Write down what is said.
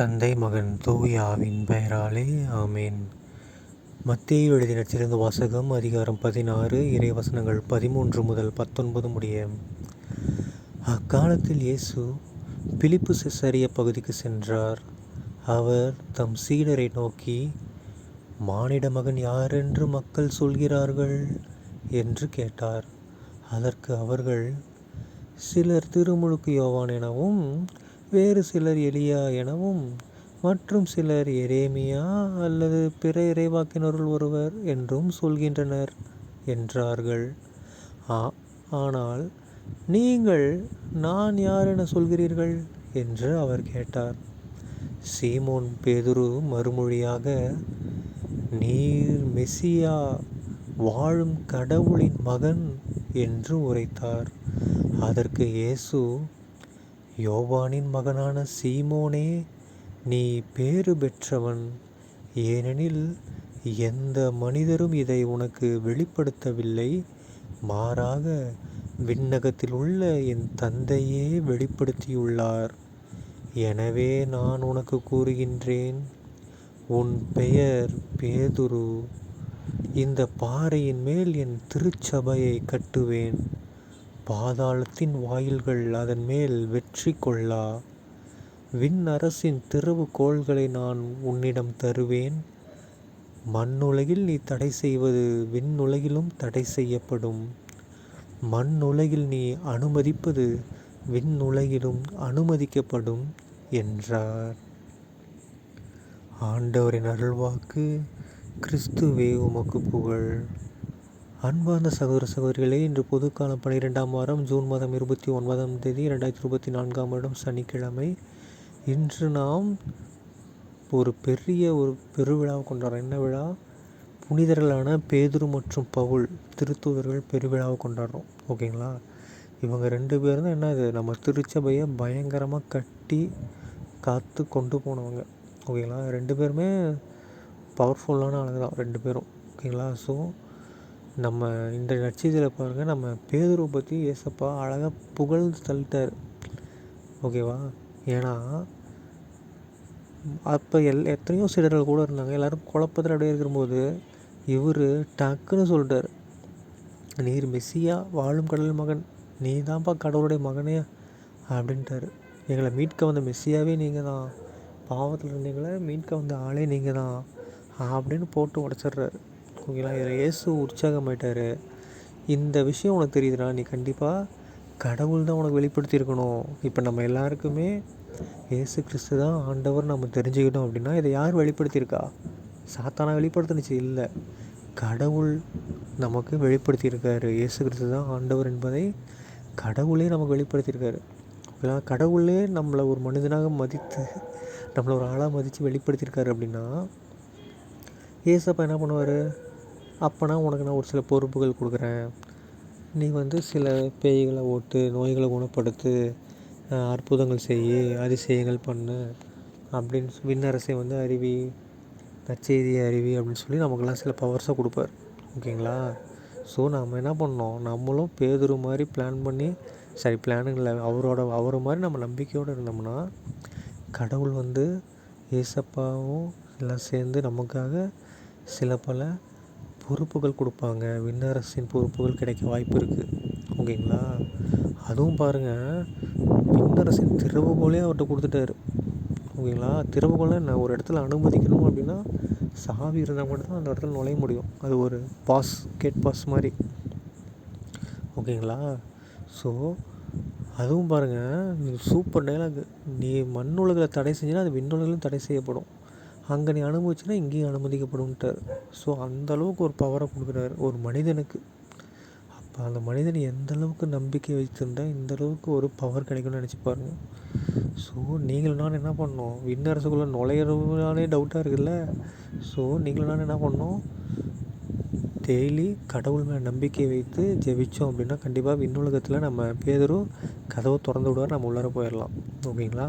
தந்தை மகன் தூயாவின் பெயராலே ஆமேன். மத்திய எழுதின சிறந்த வாசகம் அதிகாரம் பதினாறு இறைவசனங்கள் பதிமூன்று முதல் பத்தொன்பது முடிய. அக்காலத்தில் இயேசு பிலிப்பு செசரிய பகுதிக்கு சென்றார். அவர் தம் சீடரை நோக்கி மானிட மகன் யாரென்று மக்கள் சொல்கிறார்கள்? என்று கேட்டார். அதற்கு அவர்கள் சிலர் திருமுழுக்கு யோவான் எனவும் வேறு சிலர் எலியா எனவும் மற்றும் சிலர் எரேமியா அல்லது பிற இறைவாக்கினருள் ஒருவர் என்றும் சொல்கின்றனர் என்றார்கள். ஆ ஆனால் நீங்கள் நான் யார் என சொல்கிறீர்கள்? என்று அவர் கேட்டார். சீமோன் பேதுரு மறுமொழியாக நீர் மெசியா வாழும் கடவுளின் மகன் என்று உரைத்தார். அதற்கு இயேசு யோவானின் மகனான சீமோனே நீ பேறு பெற்றவன். ஏனெனில் எந்த மனிதரும் இதை உனக்கு வெளிப்படுத்தவில்லை. மாறாக விண்ணகத்தில் உள்ள என் தந்தையே வெளிப்படுத்தியுள்ளார். எனவே நான் உனக்கு கூறுகின்றேன் உன் பெயர் பேதுரு. இந்த பாறையின் மேல் என் திருச்சபையை கட்டுவேன். பாதாளத்தின் வாயில்கள் அதன் மேல் வெற்றி கொள்ளா. விண்ணரசின் திறவுகோள்களை நான் உன்னிடம் தருவேன். மண்ணுலகில் நீ தடை செய்வது விண்ணுலகிலும் தடை செய்யப்படும். மண்ணுலகில் நீ அனுமதிப்பது விண்ணுலகிலும் அனுமதிக்கப்படும் என்றார். ஆண்டவரின் அருள்வாக்கு கிறிஸ்துவே உமக்கு புகழ். அன்பார்ந்த சகோதர சகோதரிகளே இன்று பொதுக்காலம் பனிரெண்டாம் வாரம் ஜூன் மாதம் இருபத்தி ஒன்பதாம் தேதி ரெண்டாயிரத்தி இருபத்தி நான்காம் வருடம் சனிக்கிழமை. இன்று நாம் ஒரு பெரிய ஒரு பெருவிழாவை கொண்டாடுறோம். என்ன விழா? புனிதர்களான பேதுரு மற்றும் பவுல் திருத்தூதர்கள் பெருவிழாவை கொண்டாடுறோம். ஓகேங்களா? இவங்க ரெண்டு பேரும் தான் என்னது நம்ம திருச்சபையை பயங்கரமாக கட்டி காத்து கொண்டு போனவங்க. ஓகேங்களா? ரெண்டு பேருமே பவர்ஃபுல்லான ஆளுங்க தான் ரெண்டு பேரும். ஓகேங்களா? ஸோ நம்ம இந்த நட்சத்திரத்தில் பாருங்கள் நம்ம பேதுருவை பற்றி ஏசப்பா அழகாக புகழ்ந்து தள்ளிட்டார். ஓகேவா? ஏன்னா அப்போ எல் எத்தனையோ சீடர்கள் கூட இருந்தாங்க. எல்லோரும் குழப்பத்தில் அப்படியே இருக்கும்போது இவர் டக்குன்னு சொல்லிட்டார். நீர் மெஸ்ஸியா வாழும் கடல் மகன். நீ தான்ப்பா கடவுளுடைய மகனே அப்படின்ட்டார். எங்களை மீட்க வந்த மெஸ்ஸியாவே நீங்கள் தான் பாவத்தில் இருந்தீங்களே மீட்க வந்த ஆளே நீங்கள் தான் அப்படின்னு போட்டு உடச்சிட்றாரு. ஓகேங்களா? இதில் இயேசு உற்சாகமாயிட்டார். இந்த விஷயம் உனக்கு தெரியுதுடா. நீ கண்டிப்பாக கடவுள் தான் உனக்கு வெளிப்படுத்தியிருக்கணும். இப்போ நம்ம எல்லாருக்குமே ஏசு கிறிஸ்து தான் ஆண்டவர் நம்ம தெரிஞ்சுக்கிட்டோம் அப்படின்னா இதை யார் வெளிப்படுத்தியிருக்கா? சாத்தானா வெளிப்படுத்தினுச்சு? இல்லை. கடவுள் நமக்கு வெளிப்படுத்தியிருக்காரு. இயேசு கிறிஸ்து தான் ஆண்டவர் என்பதை கடவுளே நமக்கு வெளிப்படுத்தியிருக்காரு. கடவுளே நம்மளை ஒரு மனிதனாக மதித்து நம்மளை ஒரு ஆளாக மதித்து வெளிப்படுத்தியிருக்காரு அப்படின்னா ஏசப்பா என்ன பண்ணுவார்? அப்போனா உனக்கு நான் ஒரு சில பொறுப்புகள் கொடுக்குறேன். நீ வந்து சில பேய்களை ஓட்டு நோய்களை குணப்படுத்து அற்புதங்கள் செய் அதிசயங்கள் பண்ணு அப்படின்னு விண்ணரசை வந்து அறிவி நச்செய்தி அறிவி அப்படின்னு சொல்லி நமக்கெல்லாம் சில பவர்ஸை கொடுப்பார். ஓகேங்களா? ஸோ நம்ம என்ன பண்ணோம்? நம்மளும் பேதுரு மாதிரி பிளான் பண்ணி சரி பிளானுங்களை அவரோட அவர் மாதிரி நம்ம நம்பிக்கையோடு இருந்தோம்னா கடவுள் வந்து ஏசப்பாவும் எல்லாம் சேர்ந்து நமக்காக சில பல பொறுப்புகள் கொடுப்பாங்க. விண்ணரசின் பொறுப்புகள் கிடைக்க வாய்ப்பு இருக்குது ஓகேங்களா? அதுவும் பாருங்கள் விண்ணரசின் திறவுகோலே அவர்கிட்ட கொடுத்துட்டாரு. ஓகேங்களா? திறவுகோலை நான் ஒரு இடத்துல அனுமதிக்கணும் அப்படின்னா சாவி இருந்தால் மட்டும் தான் அந்த இடத்துல நுழைய முடியும். அது ஒரு பாஸ் கேட் பாஸ் மாதிரி. ஓகேங்களா? ஸோ அதுவும் பாருங்கள் சூப்பர் டைலாக் நீ மண்ணுலகில் தடை செஞ்சினா அது விண்ணுலகிலும் தடை செய்யப்படும். அங்கே நீ அனுபவிச்சுன்னா இங்கேயும் அனுமதிக்கப்படும்ட்டார். ஸோ அந்தளவுக்கு ஒரு பவரை கொடுக்குறாரு. ஒரு மனிதனுக்கு. அப்போ அந்த மனிதன் எந்தளவுக்கு நம்பிக்கை வச்சுருந்தா இந்த அளவுக்கு ஒரு பவர் கிடைக்கும்னு நினச்சி பாருங்க. ஸோ நீங்கள் நான் என்ன பண்ணோம்? விண்ணரசுக்குள்ளே நுழையிறதுனாலே டவுட்டாக இருக்குல்ல? ஸோ நீங்கள் நான் என்ன பண்ணோம்? டெய்லி கடவுள் மேலே நம்பிக்கை வைத்து ஜெபித்தோம் அப்படின்னா கண்டிப்பாக விண்ணுலகத்தில் நம்ம பேதரும் கதவை திறந்து விடுவார் நம்ம உள்ளார போயிடலாம் ஓகேங்களா?